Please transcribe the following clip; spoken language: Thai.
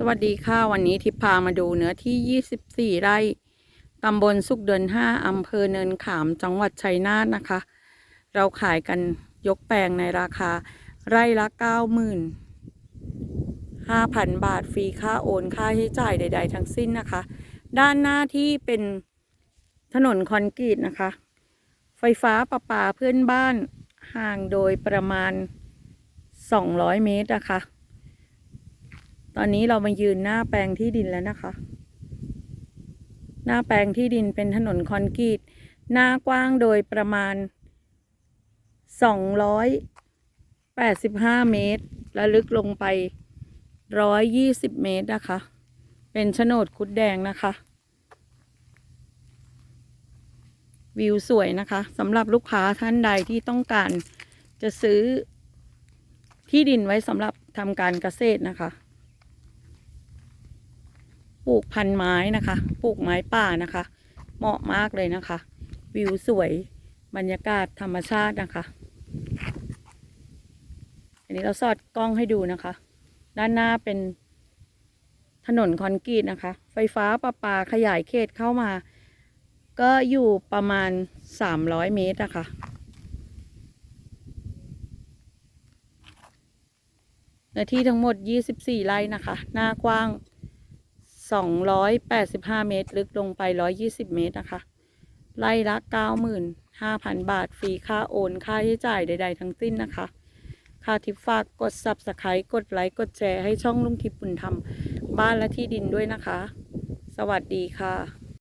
สวัสดีค่ะ วันนี้ทิพพามาดูเนื้อที่ 24 ไร่ตำบลสุขเดิน5 อำเภอเนินขาม จังหวัดชัยนาทนะคะ เราขายกันยกแปลงในราคา ไร่ละ90,000 5,000 บาท ฟรีค่าโอนค่าใช้จ่ายใด ๆ ทั้งสิ้นนะคะ ด้านหน้าที่เป็นถนนคอนกรีตนะคะ ไฟฟ้าประปาเพื่อนบ้านห่างโดยประมาณ 200 เมตรนะคะ ตอนนี้เรามายืนหน้าแปลงที่ดินแล้วนะคะ หน้าแปลงที่ดินเป็นถนนคอนกรีต หน้ากว้างโดยประมาณ 285 เมตร และลึกลงไป 120 เมตรนะคะ เป็นโฉนดคุดแดงนะคะ วิวสวยนะคะสำหรับลูกค้าท่านใดที่ต้องการจะซื้อที่ดินไว้สำหรับทำการเกษตรนะคะ ปลูกพันไม้นะคะ ปลูกไม้ป่านะคะ เหมาะมากเลยนะคะ วิวสวยบรรยากาศธรรมชาตินะคะ อันนี้เราสอดกล้องให้ดูนะคะ ด้านหน้าเป็นถนนคอนกรีตนะคะ ไฟฟ้าประปาขยายเขตเข้ามา ก็อยู่ประมาณ 300 เมตรอะคะ่ะเนื้อที่ทั้งหมด 24 ไร่นะคะ หน้ากว้าง 285 เมตร ลึกลงไป 120 เมตรนะคะไล่ละ 95,000 บาท ฟรีค่าโอน ค่าใช้จ่ายใด ๆ ทั้งสิ้นนะคะ ค่าทิปฝากกด subscribe กดไลค์ กดแชร์ให้ช่องลุงทิพย์บุญธรรม บ้านและที่ดินด้วยนะคะ สวัสดีค่ะ